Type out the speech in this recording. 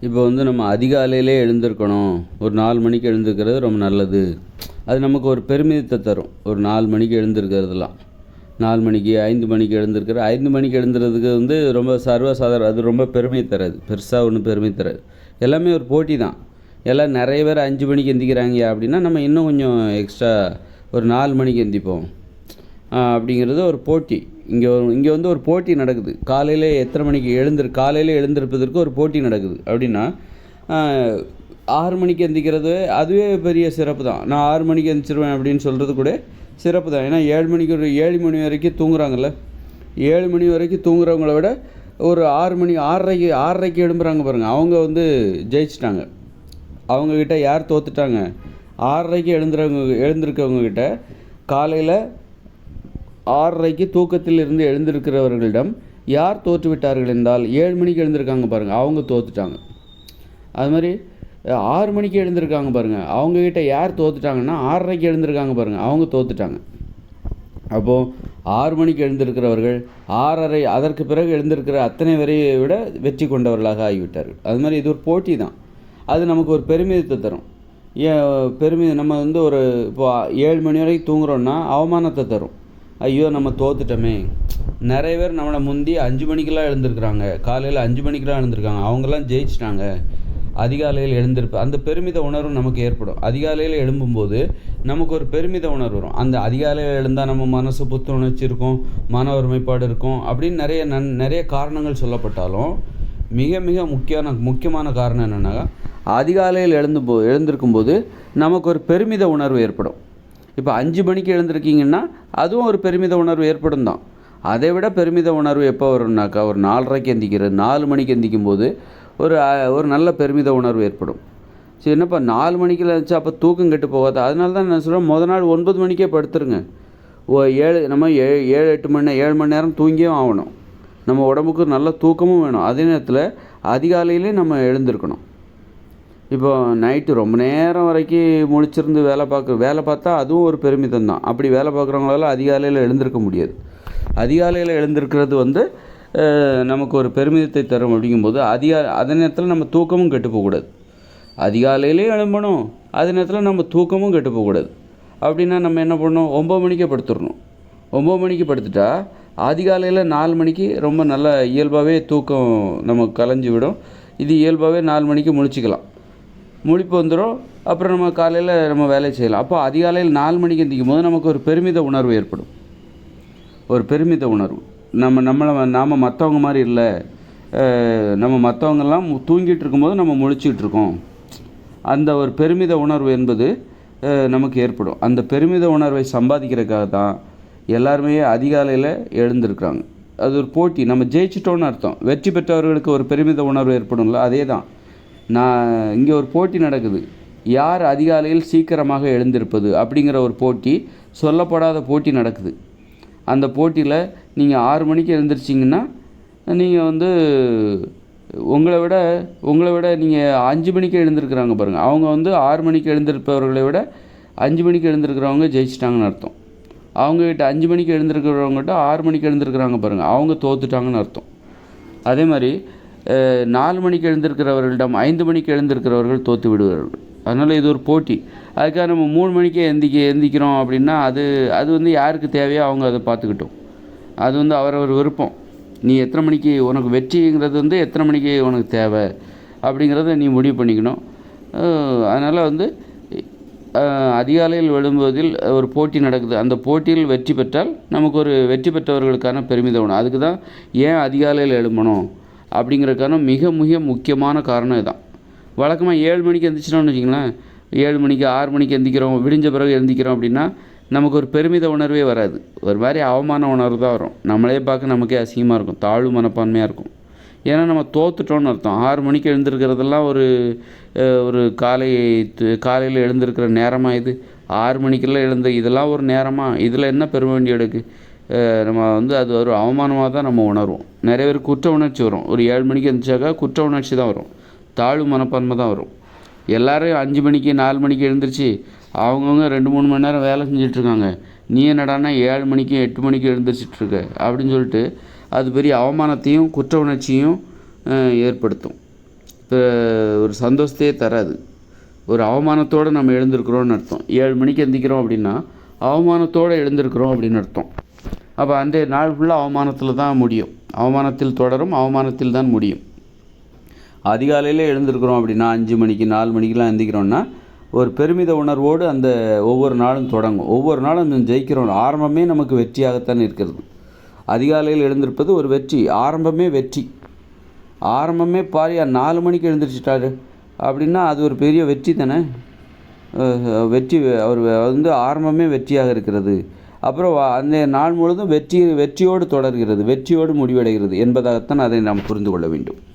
இப்போ வந்து நம்ம அதிகாலையிலே எழுந்திருக்கணும். ஒரு நாலு மணிக்கு எழுந்திருக்கிறது ரொம்ப நல்லது. அது நமக்கு ஒரு பெருமிதத்தை தரும். ஒரு நாலு மணிக்கு எழுந்திருக்கிறதுலாம். நாலு மணிக்கு ஐந்து மணிக்கு எழுந்திருக்கிற ஐந்து மணிக்கு எழுந்துறதுக்கு வந்து ரொம்ப சர்வசாதாரணம் அது ரொம்ப பெருமை தராது. பெருசாக ஒன்றும் பெருமை தராது. எல்லாமே ஒரு போட்டி தான். எல்லாம் நிறைய பேர் அஞ்சு மணிக்கு எந்திக்கிறாங்க அப்படின்னா நம்ம இன்னும் கொஞ்சம் எக்ஸ்ட்ரா ஒரு நாலு மணிக்கு எந்திப்போம். அப்படிங்கிறது ஒரு போட்டி. இங்கே இங்கே வந்து ஒரு போட்டி நடக்குது. காலையில் எத்தனை மணிக்கு எழுந்திரு காலையில் எழுந்திருப்பதற்கு ஒரு போட்டி நடக்குது. அப்படின்னா ஆறு மணிக்கு எந்திக்கிறது அதுவே பெரிய சிறப்பு தான். நான் ஆறு மணிக்கு எந்திரிச்சிருவேன் அப்படின்னு சொல்கிறது கூட சிறப்பு தான். ஏன்னா ஏழு மணிக்கு ஒரு ஏழு மணி வரைக்கும் தூங்குறாங்கல்ல. ஏழு மணி வரைக்கும் தூங்குறவங்கள விட ஒரு ஆறு மணி ஆறரைக்கு ஆறரைக்கு எழும்புறாங்க பாருங்கள் அவங்க வந்து ஜெயிச்சிட்டாங்க. அவங்கக்கிட்ட யார் தோத்துட்டாங்க? ஆறரைக்கு எழுந்துறவங்க எழுந்திருக்கவங்கக்கிட்ட காலையில் ஆறரைக்கு தூக்கத்தில் இருந்து எழுந்திருக்கிறவர்களிடம் யார் தோற்றுவிட்டார்கள் என்றால் ஏழு மணிக்கு எழுந்திருக்காங்க பாருங்கள் அவங்க தோத்துட்டாங்க. அது மாதிரி ஆறு மணிக்கு எழுந்திருக்காங்க பாருங்கள் அவங்கக்கிட்ட யார் தோத்துட்டாங்கன்னா ஆறரைக்கு எழுந்திருக்காங்க பாருங்கள் அவங்க தோத்துட்டாங்க. அப்போது ஆறு மணிக்கு எழுந்திருக்கிறவர்கள் ஆறரை அதற்கு பிறகு எழுந்திருக்கிற அத்தனை வரையை விட வெற்றி கொண்டவர்களாக ஆகிவிட்டார்கள். அது மாதிரி இது ஒரு போட்டி தான். அது நமக்கு ஒரு பெருமிதத்தை தரும். ஏன் பெருமிதம் நம்ம வந்து ஒரு இப்போ ஏழு மணி வரைக்கும் தூங்குறோன்னா அவமானத்தை தரும். ஐயோ நம்ம தோத்துட்டோமே. நிறைய பேர் நம்மளை முந்தி அஞ்சு மணிக்கெல்லாம் எழுந்திருக்கிறாங்க. காலையில் அஞ்சு மணிக்கெல்லாம் எழுந்திருக்காங்க. அவங்கெல்லாம் ஜெயிச்சிட்டாங்க. அதிகாலையில் எழுந்திருப்ப அந்த பெருமித உணர்வு நமக்கு ஏற்படும். அதிகாலையில் எழும்பும்போது நமக்கு ஒரு பெருமித உணர்வு வரும். அந்த அதிகாலையில் எழுந்தால் நம்ம மனசு புத்துணர்ச்சி இருக்கும் மன ஒருமைப்பாடு இருக்கும் அப்படின்னு நிறைய நன் நிறைய காரணங்கள் சொல்லப்பட்டாலும் மிக மிக முக்கியமான முக்கியமான காரணம் என்னென்னா அதிகாலையில் எழுந்து போ எழுந்திருக்கும்போது நமக்கு ஒரு பெருமித உணர்வு ஏற்படும். இப்போ அஞ்சு மணிக்கு எழுந்திருக்கீங்கன்னா அதுவும் ஒரு பெருமித உணர்வு ஏற்படும் தான் அதை விட பெருமித உணர்வு எப்போ வரும்னாக்கா ஒரு நாலரைக்கு எந்திக்கிறது நாலு மணிக்கு எந்திக்கும் போது ஒரு ஒரு நல்ல பெருமித உணர்வு ஏற்படும். சரி என்னப்பா நாலு மணிக்கு இருந்துச்சு அப்போ தூக்கம் கெட்டு போகாது? அதனால தான் நான் சொல்கிறேன் முத நாள் ஒன்பது மணிக்கே படுத்துருங்க. ஓ ஏழு நம்ம ஏழு ஏழு எட்டு மணி ஏழு மணி நேரம் தூங்கியும் ஆகணும். நம்ம உடம்புக்கு நல்ல தூக்கமும் வேணும். அதே நேரத்தில் அதிகாலையிலே நம்ம எழுந்திருக்கணும். இப்போ நைட்டு ரொம்ப நேரம் வரைக்கும் முழிச்சிருந்து வேலை பார்க்க வேலை பார்த்தா அதுவும் ஒரு பெருமிதம் தான் அப்படி வேலை பார்க்குறவங்களால அதிகாலையில் எழுந்திருக்க முடியாது. அதிகாலையில் எழுந்திருக்கிறது வந்து நமக்கு ஒரு பெருமிதத்தை தரும் அப்படிங்கும்போது அதிகா அதே நேரத்தில் நம்ம தூக்கமும் கெட்டு போகக்கூடாது. அதிகாலையிலேயே எழும்பணும் அதே நேரத்தில் நம்ம தூக்கமும் கெட்டு போகக்கூடாது. அப்படின்னா நம்ம என்ன பண்ணணும்? ஒம்பது மணிக்கே படுத்துடணும். ஒம்பது மணிக்கு படுத்துட்டா அதிகாலையில் நாலு மணிக்கு ரொம்ப நல்ல இயல்பாகவே தூக்கம் நமக்கு கலைஞ்சி விடும் இது இயல்பாகவே நாலு மணிக்கு முழிச்சிக்கலாம். முழிப்பு வந்துடும் அப்புறம் நம்ம காலையில் நம்ம வேலை செய்யலாம். அப்போ அதிகாலையில் நாலு மணிக்கு எந்திக்கும் போது நமக்கு ஒரு பெருமித உணர்வு ஏற்படும். ஒரு பெருமித உணர்வு. நம்ம நம்மளை நாம் மற்றவங்க மாதிரி இல்லை. நம்ம மற்றவங்கெல்லாம் தூங்கிட்டு இருக்கும்போது நம்ம முழிச்சிக்கிட்டு இருக்கோம். அந்த ஒரு பெருமித உணர்வு என்பது நமக்கு ஏற்படும். அந்த பெருமித உணர்வை சம்பாதிக்கிறதுக்காக தான் எல்லாருமே அதிகாலையில் எழுந்திருக்கிறாங்க. அது ஒரு போட்டி. நம்ம ஜெயிச்சிட்டோன்னு அர்த்தம். வெற்றி பெற்றவர்களுக்கு ஒரு பெருமித உணர்வு ஏற்படும்ல அதே தான். நான் இங்கே ஒரு போட்டி நடக்குது. யார் அதிகாலையில் சீக்கிரமாக எழுந்திருப்பது அப்படிங்கிற ஒரு போட்டி சொல்லப்படாத போட்டி நடக்குது. அந்த போட்டியில் நீங்கள் ஆறு மணிக்கு எழுந்திரிச்சிங்கன்னா நீங்கள் வந்து உங்களை விட உங்களை விட நீங்கள் அஞ்சு மணிக்கு எழுந்திருக்கிறாங்க பாருங்கள் அவங்க வந்து ஆறு மணிக்கு எழுந்திருப்பவர்களை விட அஞ்சு மணிக்கு எழுந்திருக்கிறவங்க ஜெயிச்சிட்டாங்கன்னு அர்த்தம். அவங்கக்கிட்ட அஞ்சு மணிக்கு எழுந்திருக்கிறவங்ககிட்ட ஆறு மணிக்கு எழுந்திருக்கிறாங்க பாருங்கள் அவங்க தோத்துட்டாங்கன்னு அர்த்தம். அதே மாதிரி நாலு மணிக்கு எழுந்திருக்கிறவர்களிடம் ஐந்து மணிக்கு எழுந்திருக்கிறவர்கள் தோற்று விடுவார்கள். அதனால் இது ஒரு போட்டி. அதுக்காக நம்ம மூணு மணிக்கே எந்திக்க எந்திக்கிறோம் அப்படின்னா அது அது வந்து யாருக்கு தேவையோ அவங்க அதை பார்த்துக்கிட்டோம். அது வந்து அவரவர் விருப்பம். நீ எத்தனை மணிக்கு உனக்கு வெற்றிங்கிறது வந்து எத்தனை மணிக்கு உனக்கு தேவை அப்படிங்கிறத நீ முடிவு பண்ணிக்கணும். அதனால் வந்து அதிகாலையில் எழும்புவதில் ஒரு போட்டி நடக்குது. அந்த போட்டியில் வெற்றி பெற்றால் நமக்கு ஒரு வெற்றி பெற்றவர்களுக்கான பெருமிதம் உணவு அதுக்கு தான் ஏன் அதிகாலையில் எழும்பணும்? அப்படிங்கிறதுக்கான மிக மிக முக்கியமான காரணம் இதுதான். வழக்கமாக ஏழு மணிக்கு எந்திரிச்சிட்டோம்னு வச்சிங்களேன் ஏழு மணிக்கு ஆறு மணிக்கு எந்திக்கிறோம். விடிஞ்ச பிறகு எந்திக்கிறோம் அப்படின்னா நமக்கு ஒரு பெருமித உணர்வே வராது. ஒரு மாதிரி அவமான உணர்வு தான் வரும். நம்மளே பார்க்க நமக்கே அசிங்கமாக இருக்கும். தாழ்வு மனப்பான்மையாக இருக்கும். ஏன்னா நம்ம தோத்துட்டோம்னு அர்த்தம். ஆறு மணிக்கு எழுந்திருக்கிறதெல்லாம் ஒரு ஒரு காலை காலையில் எழுந்திருக்கிற நேரமாக இது. ஆறு மணிக்கெல்லாம் எழுந்து இதெல்லாம் ஒரு நேரமாக இதில் என்ன பெருமை வேண்டிய எடுக்கு? நம்ம வந்து அது ஒரு அவமானமாக தான் நம்ம உணர்வோம். நிறைய பேர் குற்ற உணர்ச்சி வரும். ஒரு ஏழு மணிக்கு எழுந்திரிச்சாக்கா குற்ற உணர்ச்சி தான் வரும். தாழ்வு மனப்பான்மை தான் வரும். எல்லோரும் அஞ்சு மணிக்கு நாலு மணிக்கு எழுந்திரிச்சு அவங்கவுங்க ரெண்டு மூணு மணி நேரம் வேலை செஞ்சிட்ருக்காங்க. நீ என்னடானா ஏழு மணிக்கு எட்டு மணிக்கு எழுந்திரிச்சிட்ருக்க அப்படின்னு சொல்லிட்டு அது பெரிய அவமானத்தையும் குற்ற உணர்ச்சியும் ஏற்படுத்தும். இப்போ ஒரு சந்தோஷத்தையே தராது. ஒரு அவமானத்தோடு நம்ம எழுந்திருக்கிறோன்னு அர்த்தம். ஏழு மணிக்கு எந்திக்கிறோம் அப்படின்னா அவமானத்தோடு எழுந்திருக்கிறோம் அப்படின்னு அர்த்தம். அப்போ அந்த நாள் ஃபுல்லாக அவமானத்தில் தான் முடியும். அவமானத்தில் தொடரும் அவமானத்தில் தான் முடியும். அதிகாலையில் எழுந்திருக்கிறோம் அப்படின்னா அஞ்சு மணிக்கு நாலு மணிக்கெலாம் எழுந்திக்கிறோன்னா ஒரு பெருமித உணர்வோடு அந்த ஒவ்வொரு நாளும் தொடங்கும். ஒவ்வொரு நாளும் நம்ம ஜெயிக்கிறோம். ஆரம்பமே நமக்கு வெற்றியாகத்தான் இருக்கிறது. அதிகாலையில் எழுந்திருப்பது ஒரு வெற்றி. ஆரம்பமே வெற்றி. ஆரம்பமே பாரியா நாலு மணிக்கு எழுந்திரிச்சிட்டாரு அப்படின்னா அது ஒரு பெரிய வெற்றி தானே? வெற்றி அவர் வந்து ஆரம்பமே வெற்றியாக இருக்கிறது. அப்புறம் வா- அந்த நாள் முழுதும் வெற்றி வெற்றியோடு தொடர்கிறது வெற்றியோடு முடிவடைகிறது என்பதாகத்தான் அதை நாம் புரிந்து கொள்ள வேண்டும்.